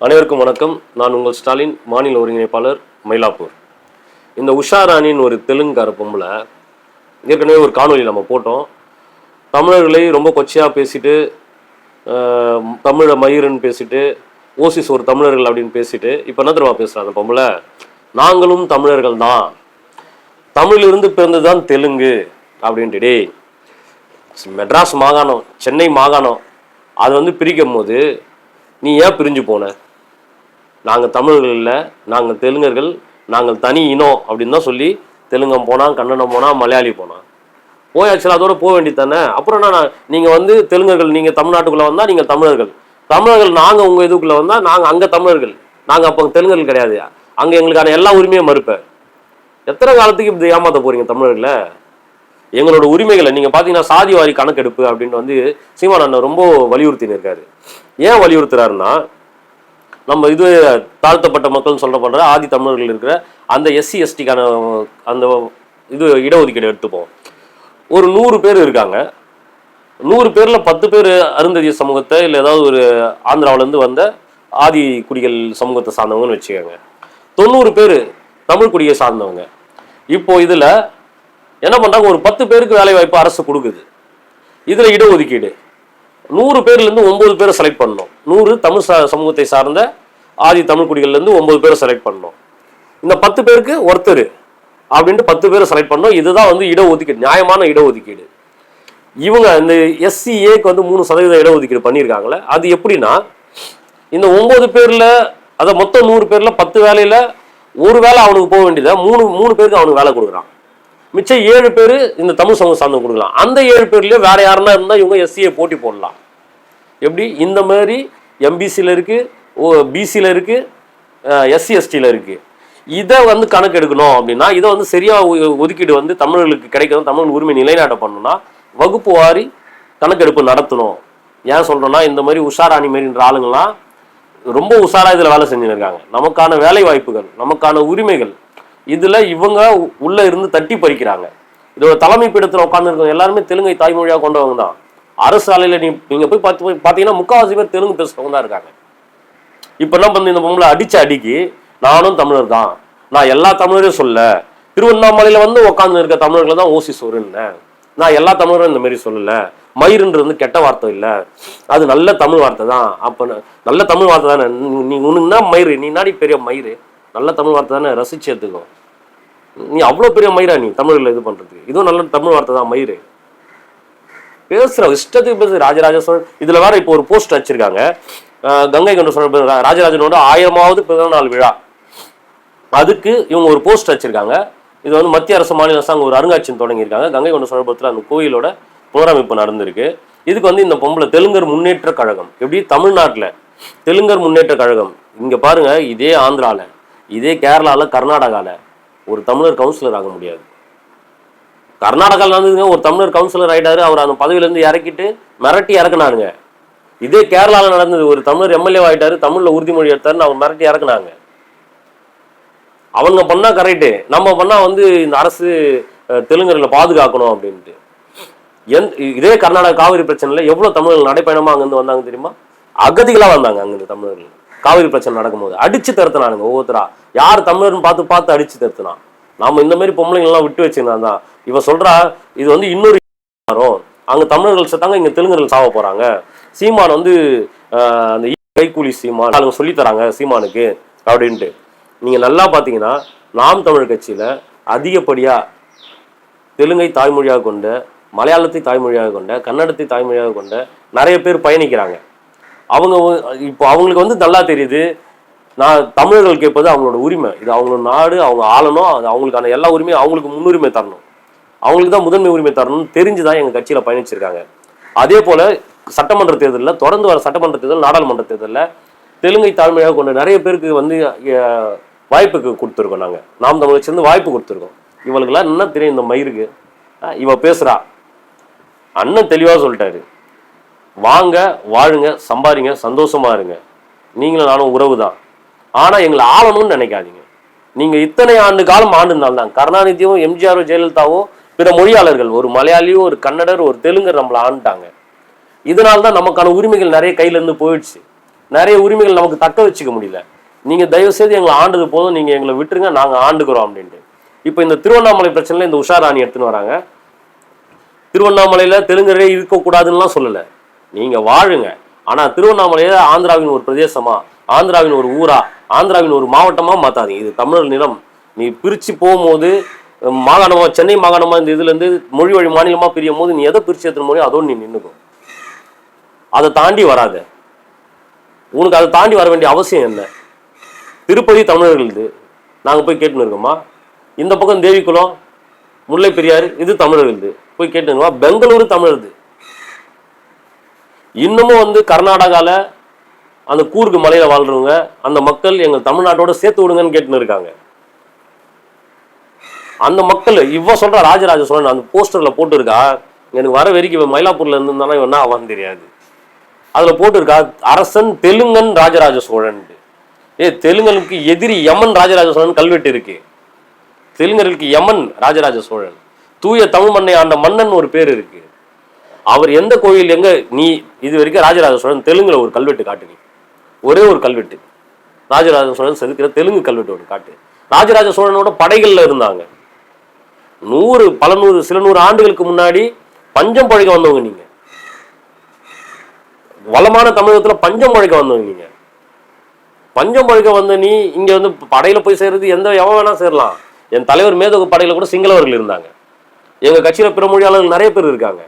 அனைவருக்கும் வணக்கம். நான் உங்கள் ஸ்டாலின் மாநில ஒருங்கிணைப்பாளர் மயிலாப்பூர். இந்த உஷா ராணின்னு ஒரு தெலுங்கார பொம்பளை ஏற்கனவே ஒரு காணொலி நம்ம போட்டோம். தமிழர்களை ரொம்ப கொச்சையாக பேசிட்டு ஆஹ், தமிழை மயிருன்னு பேசிட்டு ஓசிஸ் ஒரு தமிழர்கள் அப்படின்னு பேசிட்டு இப்போ என்ன தெரியுமா பேசுகிறாங்க அந்த பொம்பளை? நாங்களும் தமிழர்கள் தான். தமிழிலிருந்து பிறந்தது தான் தெலுங்கு அப்படின்ட்டு டேய். மெட்ராஸ் மாகாணம் சென்னை மாகாணம் அது வந்து பிரிக்கும் போது நீ ஏன் பிரிஞ்சு போன? நாங்கள் தமிழர்கள் இல்லை நாங்கள் தெலுங்கர்கள் நாங்கள் தனி இனம் அப்படின்னு தான் சொல்லி தெலுங்கம் போனால் கன்னடம் போனால் மலையாளி போனான். போயாச்சுல அதோட போக வேண்டியது தானே? அப்புறம் என்ன நீங்கள் வந்து தெலுங்கர்கள் நீங்கள் தமிழ்நாட்டுக்குள்ளே வந்தால் நீங்கள் தமிழர்கள். தமிழர்கள் நாங்கள் உங்கள் இதுக்குள்ளே வந்தால் நாங்கள் அங்கே தமிழர்கள். நாங்கள் அப்போ தெலுங்கர்கள் கிடையாது. அங்கே எங்களுக்கான எல்லா உரிமையும் மறுப்பேன் எத்தனை காலத்துக்கு இப்படி ஏமாத்த போகிறீங்க தமிழர்களை? எங்களோட உரிமைகளை நீங்கள் பார்த்தீங்கன்னா சாதி வாரி கணக்கெடுப்பு அப்படின்னு வந்து சீமான் அண்ணன் ரொம்ப வலியுறுத்தின்னு இருக்காரு. ஏன் வலியுறுத்துறாருன்னா நம்ம இது தாழ்த்தப்பட்ட மக்கள்னு சொல்லப்படுற ஆதி தமிழர்கள் இருக்கிற அந்த எஸ்சி எஸ்டிக்கான அந்த இது இடஒதுக்கீடு எடுத்துப்போம். ஒரு நூறு பேர் இருக்காங்க. நூறு பேரில் பத்து பேர் அருந்ததிய சமூகத்தை இல்லை ஏதாவது ஒரு ஆந்திராவிலேருந்து வந்த ஆதி குடிகள் சமூகத்தை சார்ந்தவங்கன்னு வச்சுக்கோங்க. தொண்ணூறு பேர் தமிழ் குடியை சார்ந்தவங்க. இப்போ இதில் என்ன பண்ணுறாங்க ஒரு பத்து பேருக்கு வேலை வாய்ப்பு அரசு கொடுக்குது. இதில் இடஒதுக்கீடு. நூறு பேர்லேருந்து ஒம்பது பேரை செலக்ட் பண்ணணும். நூறு தமிழ் ச- சமூகத்தை சார்ந்த ஆதி தமிழ் இருந்து ஒன்பது பேரை செலக்ட் பண்ணணும் இந்த பத்து பேருக்கு ஒருத்தர் அப்படின்ட்டு பத்து பேரை செலக்ட் பண்ணோம். இதுதான் வந்து இடஒதுக்கீடு நியாயமான இடஒதுக்கீடு. இவங்க இந்த எஸ்சிஏக்கு வந்து மூணு சதவீத இடஒதுக்கீடு பண்ணியிருக்காங்களே அது எப்படின்னா இந்த ஒம்பது பேரில் அதை மொத்தம் நூறு பேரில் பத்து வேலையில் ஒரு வேலை அவனுக்கு போக வேண்டியதை? மூணு மூணு பேருக்கு அவனுக்கு வேலை கொடுக்குறான். மிச்சம் ஏழு பேர் இந்த தமிழ் சமூக சார்ந்து கொடுக்கலாம். அந்த ஏழு பேர்லேயே வேற யாருன்னா இருந்தால் இவங்க எஸ்சியை போட்டி போடலாம். எப்படி? இந்த மாதிரி எம்பிசியில் இருக்குது ஓ பிசியில் இருக்குது எஸ்சி எஸ்டியில் இருக்குது இதை வந்து கணக்கு எடுக்கணும் அப்படின்னா இதை வந்து சரியாக ஒ- ஒதுக்கீடு வந்து தமிழர்களுக்கு கிடைக்கணும் தமிழ் உரிமை நிலைநாட்ட பண்ணணும்னா வகுப்பு வாரி கணக்கெடுப்பு நடத்தணும். ஏன் சொல்கிறோன்னா இந்த மாதிரி உஷாராணி மாரின்ற ஆளுங்கள்லாம் ரொம்ப உஷாராக இதில் வேலை செஞ்சுன்னு இருக்காங்க. நமக்கான வேலை வாய்ப்புகள் நமக்கான உரிமைகள் இதில் இவங்க உள்ளே இருந்து தட்டி பறிக்கிறாங்க. இதோட தலைமை பீடத்தில் உட்காந்துருக்கவங்க எல்லாருமே தெலுங்கை தாய்மொழியாக கொண்டவங்க தான். அரசு அலையில் நீ நீங்கள் போய் பார்த்து போய் பார்த்தீங்கன்னா முக்கால்வாசி பேர் தெலுங்கு பேசுகிறவங்க தான் இருக்காங்க. இப்பெல்லாம் என்ன இந்த பொம்பளை அடிச்ச அடிக்கு நானும் தமிழர் தான் நான் எல்லா தமிழரையும் சொல்ல. திருவண்ணாமலையில வந்து உட்காந்து இருக்க தமிழர்களை தான் ஓசி சொருன்னேன் நான் எல்லா தமிழரும் இந்த மாரி சொல்லல. மயிருன்றது வந்து கெட்ட வார்த்தை இல்லை. அது நல்ல தமிழ் வார்த்தை தான். அப்போ நல்ல தமிழ் வார்த்தை தானே? நீ- உனக்கு தான் மயிறு? நீ நாடி பெரிய மயிறு? நல்ல தமிழ் வார்த்தை தானே? ரசிச்சு எடுத்துக்கோ நீ அவ்வளோ பெரிய மயிரா நீ தமிழ்ல இது பண்றதுக்கு? இதுவும் நல்ல தமிழ் வார்த்தை தான் மயிறு. பேசுற இஷ்டத்துக்கு பேசு. ராஜராஜ சோழன் இதுல வேற இப்போ ஒரு போஸ்ட் வச்சிருக்காங்க கங்கை கொண்ட சோழ ராஜராஜனோட ஆயிரமாவது பிறந்த நாள் விழா. அதுக்கு இவங்க ஒரு போஸ்ட் வச்சிருக்காங்க. இது வந்து மத்திய அரசு மாநில அரசாங்கம் ஒரு அருங்காட்சியம் தொடங்கியிருக்காங்க. கங்கை கொண்ட சோழபுரத்தில் அந்த கோயிலோட புனரமைப்பு நடந்திருக்கு. இதுக்கு வந்து இந்த பொம்பளை தெலுங்கர் முன்னேற்ற கழகம். எப்படி? தமிழ்நாட்டில் தெலுங்கர் முன்னேற்ற கழகம். இங்கே பாருங்க இதே ஆந்திராவில் இதே கேரளாவில் கர்நாடகாவில் ஒரு தமிழர் கவுன்சிலர் ஆக முடியாது. கர்நாடகாவில் நடந்ததுங்க ஒரு தமிழர் கவுன்சிலர் ஆகிட்டாரு அவர் அந்த பதவியிலேருந்து இறக்கிட்டு மிரட்டி இறக்குனாருங்க. இதே கேரளால நடந்தது ஒரு தமிழர் எம்எல்ஏ ஆகிட்டாரு தமிழில் உறுதிமொழி எடுத்தாருன்னு அவர் மிரட்டி இறக்குனாங்க. அவங்க பண்ணா கரெக்டு நம்ம பண்ணா வந்து இந்த அரசு தெலுங்கரில் தெலுங்கர்களை பாதுகாக்கணும் அப்படின்ட்டு. எந் இதே கர்நாடகா காவிரி பிரச்சனைல எவ்வளோ தமிழர்கள் நடைப்பயணமாக அங்கிருந்து வந்தாங்க தெரியுமா? அகதிகளா வந்தாங்க அங்கேருந்து தமிழர்கள். காவிரி பிரச்சனை நடக்கும்போது. அடிச்சு தருத்தினானுங்க ஒவ்வொருத்தரா. யார் தமிழர்னு பார்த்து பார்த்து அடிச்சு தருத்தினான் நாம் இந்த மாதிரி பொம்பளைங்கள்லாம் விட்டு வச்சுருந்தான் தான். இவன் சொல்றா இது வந்து இன்னொரு வரும் தமிழர்கள் செத்தாங்க இங்கே தெலுங்கர்கள் சாவ போகிறாங்க சீமான் வந்து அந்த ஈ- கைக்கூலி சீமான் அவங்க சொல்லித்தராங்க சீமானுக்கு அப்படின்ட்டு. நீங்கள் நல்லா பார்த்தீங்கன்னா நாம் தமிழ் கட்சியில் அதிகப்படியாக தெலுங்கை தாய்மொழியாக கொண்ட மலையாளத்தை தாய்மொழியாக கொண்ட கன்னடத்தை தாய்மொழியாக கொண்ட நிறைய பேர் பயணிக்கிறாங்க. அவங்க இப்போ அவங்களுக்கு வந்து நல்லா தெரியுது நான் தமிழர்கள் கேட்பது அவங்களோட உரிமை. இது அவங்களோட நாடு அவங்க ஆளணும் அது அவங்களுக்கான எல்லா உரிமையும் அவங்களுக்கு முன்னுரிமை தரணும். அவங்களுக்கு தான் முதன்மை உரிமை தரணும்னு தெரிஞ்சு தான் எங்கள் கட்சியில் பயணிச்சிருக்காங்க. அதே போல் சட்டமன்ற தேர்தலில் தொடர்ந்து வர சட்டமன்ற தேர்தல் நாடாளுமன்ற தேர்தலில் தெலுங்கை தாழ்மையாக கொண்டு நிறைய பேருக்கு வந்து வாய்ப்புக்கு கொடுத்துருக்கோம் நாங்கள் நாம் தமிழ் சேர்ந்து வாய்ப்பு கொடுத்துருக்கோம். இவளுக்கெல்லாம் என்ன தெரியும் இந்த மயிருக்கு? இவ பேசுறா. அண்ணன் தெளிவாக சொல்லிட்டாரு. வாங்க வாழுங்க சம்பாதிங்க சந்தோஷமா இருங்க. நீங்களும் நானும் உறவு தான். ஆனால் எங்களை ஆளணும்னு நினைக்காதீங்க. நீங்கள் இத்தனை ஆண்டு காலம் ஆண்டுனால்தான் கருணாநிதியும் எம்ஜிஆரும் ஜெயலலிதாவும் பிற மொழியாளர்கள் ஒரு மலையாளியும் ஒரு கன்னடர் ஒரு தெலுங்கர் நம்மளை ஆண்டுட்டாங்க. இதனால தான் நமக்கான உரிமைகள் நிறைய கையிலேருந்து போயிடுச்சு. நிறைய உரிமைகள் நமக்கு தக்க வச்சுக்க முடியல. நீங்கள் தயவு செய்து எங்களை ஆண்டது போதும் நீங்கள் எங்களை விட்டுருங்க நாங்கள் ஆண்டுக்கிறோம் அப்படின்ட்டு. இப்போ இந்த திருவண்ணாமலை பிரச்சனையில இந்த உஷாராணி எடுத்துன்னு வராங்க. திருவண்ணாமலையில் தெலுங்கரே இருக்கக்கூடாதுன்னுலாம் சொல்லலை. நீங்கள் வாழுங்க. ஆனால் திருவண்ணாமலையில் ஆந்திராவின் ஒரு பிரதேசமா ஆந்திராவின் ஒரு ஊரா ஆந்திராவின் ஒரு மாவட்டமாக மாற்றாதீங்க இது தமிழர் நிலம். நீ பிரித்து போகும்போது மாகாணமாக சென்னை மாகாணமாக இந்த இதுலேருந்து மொழி வழி மாநிலமாக பிரியும் போது நீ எதை பிரிச்சு எடுத்துன மொழி அதோடு நீ நின்றுக்கும் அதை தாண்டி வராத. உனக்கு அதை தாண்டி வர வேண்டிய அவசியம் என்ன? திருப்பதி தமிழர்களுது. நாங்கள் போய் கேட்டுன்னு இருக்கோமா? இந்த பக்கம் தேவிக்குளம் முல்லை பெரியாறு இது தமிழர்களுது. போய் கேட்டுருக்கோமா பெங்களூரு தமிழருது. இன்னமும் வந்து கர்நாடகால அந்த கூர்க்கு மலையில் வாழ்றவங்க அந்த மக்கள் எங்கள் தமிழ்நாட்டோட சேர்த்து விடுங்கன்னு கேட்டுன்னு இருக்காங்க. அந்த மக்கள் இவ சொல்ற ராஜராஜ சோழன் அந்த போஸ்டர்ல போட்டிருக்கா. எனக்கு வர வரைக்கும் இவன் மயிலாப்பூர்ல இருந்தாலும் இவன் என்ன அவன் தெரியாது. அதில் போட்டிருக்கா? அரசன் தெலுங்கன் ராஜராஜ சோழன். ஏ தெலுங்கனுக்கு எதிரி யமன் ராஜராஜ சோழன் கல்வெட்டு இருக்கு. தெலுங்கர்களுக்கு யமன் ராஜராஜ சோழன். தூய தமிழ் மண்ணை ஆண்ட மன்னன் ஒரு பேர் இருக்கு. அவர் எந்த கோயில் எங்க நீ இது வரைக்கும் ராஜராஜ சோழன் தெலுங்குல ஒரு கல்வெட்டு காட்டு நீ ஒரே ஒரு கல்வெட்டு. ராஜராஜ சோழன் செதுக்கிற தெலுங்கு கல்வெட்டு ஒரு காட்டு. ராஜராஜ சோழனோட படைகள்ல இருந்தாங்க. நூறு பல நூறு சில நூறு ஆண்டுகளுக்கு முன்னாடி பஞ்சம் பழக வந்தவங்க நீங்க. வளமான தமிழகத்தில் பஞ்சம் பழக்க வந்தவங்க பஞ்சம் பழக்க வந்த நீ இங்கே வந்து படையில் போய் சேர்றது எந்த எவன் வேணால் சேரலாம். என் தலைவர் மேதகு படையில் கூட சிங்களவர்கள் இருந்தாங்க. எங்கள் கட்சியில் பிற மொழியாளர்கள் நிறைய பேர் இருக்காங்க.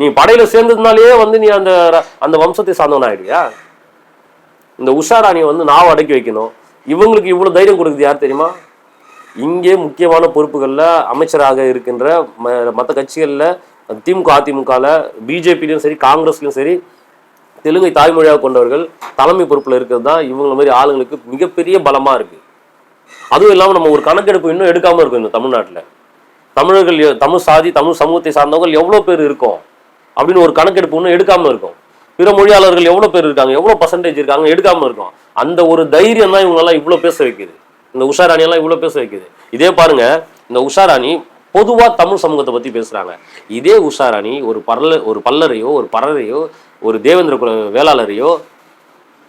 நீ படையில் சேர்ந்ததுனாலேயே வந்து நீ அந்த அந்த வம்சத்தை சார்ந்தவன் ஆயிடுவியா இந்த உஷாராணியை வந்து நாவை அடக்கி வைக்கணும். இவங்களுக்கு இவ்வளோ தைரியம் கொடுக்குது யார் தெரியுமா? இங்கே முக்கியமான பொறுப்புகளில் அமைச்சராக இருக்கின்ற மற்ற கட்சிகளில் திமுக அதிமுகவில் பிஜேபிலையும் சரி காங்கிரஸ்லையும் சரி தெலுங்கை தாய்மொழியாக கொண்டவர்கள் தலைமை பொறுப்பில் இருக்கிறது தான் இவங்கள மாதிரி ஆளுங்களுக்கு மிகப்பெரிய பலமாக இருக்குது அதுவும் இல்லாமல் நம்ம ஒரு கணக்கெடுப்பு இன்னும் எடுக்காமல் இருக்கும் இந்த தமிழ்நாட்டில். தமிழர்கள் தமிழ் சாதி தமிழ் சமூகத்தை சார்ந்தவங்க எவ்வளோ பேர் இருக்கும் அப்படின்னு ஒரு கணக்கெடுப்பு இன்னும் எடுக்காமல் இருக்கும். பிற மொழியாளர்கள் எவ்வளோ பேர் இருக்காங்க எவ்வளோ பர்சன்டேஜ் இருக்காங்க எடுக்காமல் இருக்கும். அந்த ஒரு தைரியம் தான் இவங்கெல்லாம் இவ்வளோ பேச வைக்குது. இந்த உஷாராணியெல்லாம் இவ்வளோ பேச வைக்குது. இதே பாருங்க இந்த உஷாராணி பொதுவா தமிழ் சமூகத்தை பத்தி பேசுறாங்க. இதே உஷாராணி ஒரு பரல ஒரு பல்லரையோ ஒரு பரரையோ ஒரு தேவேந்திர குல வேளாளரையோ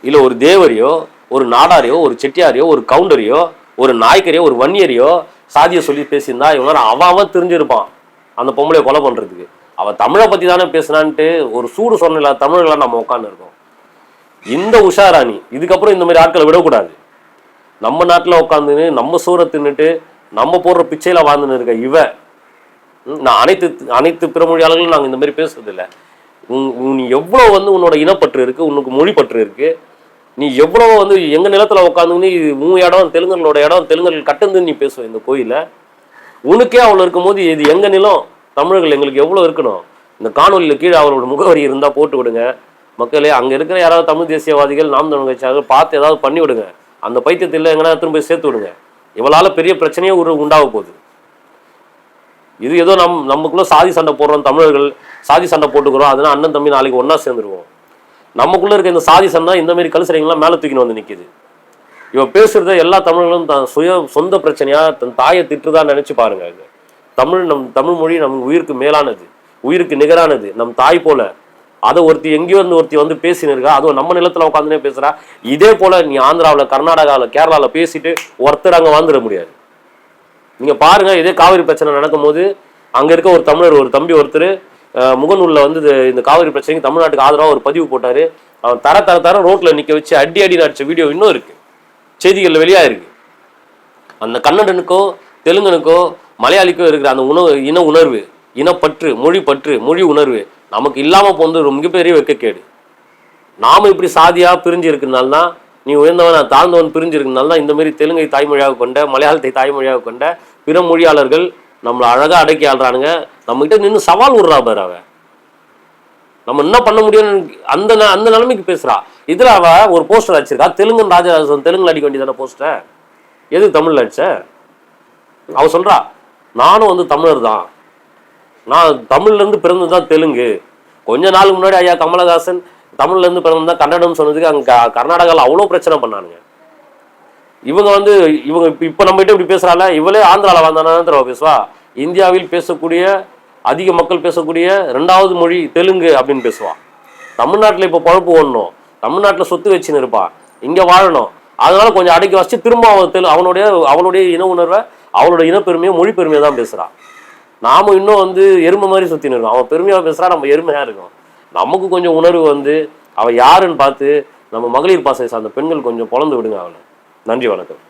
இல்ல ஒரு தேவரையோ ஒரு நாடாரையோ ஒரு செட்டியாரையோ ஒரு கவுண்டரையோ ஒரு நாய்க்கரையோ ஒரு வன்னியரையோ சாதியை சொல்லி பேசியிருந்தா இவங்க அவன் அவன் தெரிஞ்சிருப்பான். அந்த பொம்பளைய கொலை பண்றதுக்கு. அவள் தமிழை பத்தி தானே பேசுனான்ட்டு ஒரு சூடு சொன்ன தமிழர்களா நம்ம உட்காந்து இருக்கோம். இந்த உஷாராணி இதுக்கப்புறம் இந்த மாதிரி ஆட்களை விடக்கூடாது. நம்ம நாட்டில் உட்காந்துன்னு நம்ம சூரை தின்னுட்டு நம்ம போடுற பிச்சையில் வாழ்ந்துன்னு இருக்க இவ. நான் அனைத்து அனைத்து பிற மொழியாளர்களும் நாங்கள் இந்த மாதிரி பேசுறதில்லை. உன் நீ எவ்வளோ வந்து உன்னோட இனப்பற்று இருக்குது உனக்கு மொழி பற்று இருக்குது நீ எவ்வளோ வந்து எங்கள் நிலத்தில் உட்காந்துன்னு மூணு உன் இடம் தெலுங்கர்களோட இடம் தெலுங்கர்கள் கட்டுந்து நீ பேசுவ இந்த கோயிலில். உனக்கே அவ்வளோ இருக்கும்போது இது எங்கள் நிலம்? தமிழர்கள் எங்களுக்கு எவ்வளோ இருக்கணும்? இந்த காணொலியில் கீழே அவரோட முகவரி இருந்தால் போட்டு விடுங்க. மக்களே அங்கே இருக்கிற யாராவது தமிழ் தேசியவாதிகள் நாம் தமிழ் கட்சியாக பார்த்து ஏதாவது பண்ணி விடுங்க. அந்த பைத்தியத்தில் எங்கன்னா திரும்ப போய் சேர்த்து விடுங்க. இவளால் பெரிய பிரச்சனையே ஒரு உண்டாக போகுது. இது ஏதோ நம் நமக்குள்ளே சாதி சண்டை போடுறோம் தமிழர்கள் சாதி சண்டை போட்டுக்கிறோம் அதனால் அண்ணன் தம்பி நாளைக்கு ஒன்றா சேர்ந்துருவோம். நமக்குள்ளே இருக்க இந்த சாதி சண்டை இந்தமாரி கலுசரைங்களாம் தூக்கின்னு வந்து நிற்கிது இவ பேசுகிறத எல்லா தமிழர்களும் தன் சுய சொந்த பிரச்சனையாக தன் தாயை திட்டுதான் நினச்சி பாருங்க. தமிழ் நம் தமிழ் மொழி நம் உயிருக்கு மேலானது உயிருக்கு நிகரானது நம் தாய் போல. அதை ஒருத்தி எங்கேயோ இருந்து ஒருத்தி வந்து பேசின்னு இருக்கா அதுவும் நம்ம நிலத்தில் உட்காந்துனே பேசுறா. இதே போல நீ ஆந்திராவில் கர்நாடகாவில் கேரளாவில் பேசிட்டு ஒருத்தர் அங்கே வாழ்ந்துட முடியாது. நீங்கள் பாருங்க இதே காவிரி பிரச்சனை நடக்கும்போது அங்கே இருக்க ஒரு தமிழர் ஒரு தம்பி ஒருத்தர் முகநூலில் வந்து இந்த காவிரி பிரச்சனைக்கு தமிழ்நாட்டுக்கு ஆதரவாக ஒரு பதிவு போட்டார். அவன் தர தர தர ரோட்டில் நிற்க வச்சு அடி அடி நடித்த வீடியோ இன்னும் இருக்கு. வெளியாக இருக்குது அந்த கன்னடனுக்கோ தெலுங்கனுக்கோ மலையாளிக்கோ இருக்கிற அந்த உணவு இன உணர்வு இனப்பற்று மொழி பற்று மொழி உணர்வு நமக்கு இல்லாமல் போனது ஒரு மிகப்பெரிய வெக்கக்கேடு. நாம இப்படி சாதியாக பிரிஞ்சு இருக்கிறதுனால தான் நீ உயர்ந்தவன் நான் தாழ்ந்தவன் பிரிஞ்சு இருக்கிறதுனால தான் இந்தமாரி தெலுங்கை தாய்மொழியாக கொண்ட மலையாளத்தை தாய்மொழியாக கொண்ட பிற மொழியாளர்கள் நம்மளை அழகாக அடக்கி ஆள்றானுங்க. நம்மகிட்ட நின்று சவால் விடுறா பாரு அவ. நம்ம என்ன பண்ண முடியும்னு அந்த ந- அந்த நிலைமைக்கு பேசுறா. இதுல அவ ஒரு போஸ்டர் அடிச்சிருக்கா. தெலுங்கு ராஜராஜன் தெலுங்குல அடிக்க வேண்டியதான போஸ்டர் எது தமிழில் அடிச்ச? அவ சொல்றா நானும் வந்து தமிழர் தான். நான் தமிழ்லேருந்து பிறந்தது தான் தெலுங்கு. கொஞ்ச நாள் முன்னாடி ஐயா கமலஹாசன் தமிழ்லேருந்து பிறந்தது தான் கன்னடம் சொன்னதுக்கு அங்கே க- அவ்வளோ பிரச்சனை பண்ணானுங்க. இவங்க வந்து இவங்க இப்போ இப்போ நம்மகிட்ட இப்படி பேசுறால இவளே ஆந்திராவில் வந்தானான்னு தெரியுமா பேசுவா? இந்தியாவில் பேசக்கூடிய அதிக மக்கள் பேசக்கூடிய ரெண்டாவது மொழி தெலுங்கு அப்படின்னு பேசுவா. தமிழ்நாட்டில் இப்போ பழப்பு ஓடணும். தமிழ்நாட்டில் சொத்து வச்சுன்னு இருப்பான் இங்கே வாழணும். அதனால கொஞ்சம் அடக்கி வச்சு திரும்ப அவன் தெலு அவனுடைய அவனுடைய இன உணர்வை அவளோட இனப்பெருமையை மொழி பெருமையை தான் பேசுகிறான் நாம இன்னும் வந்து எருமை மாதிரி சுற்றின்னு இருக்கோம். அவன் பெருமையாக பேசுகிறா நம்ம எருமையாக இருக்கோம். நமக்கு கொஞ்சம் உணர்வு வந்து அவள் யாருன்னு பார்த்து நம்ம மகளிர் பாசை சார்ந்த பெண்கள் கொஞ்சம் பொழந்து விடுங்க அவளை. நன்றி வணக்கம்.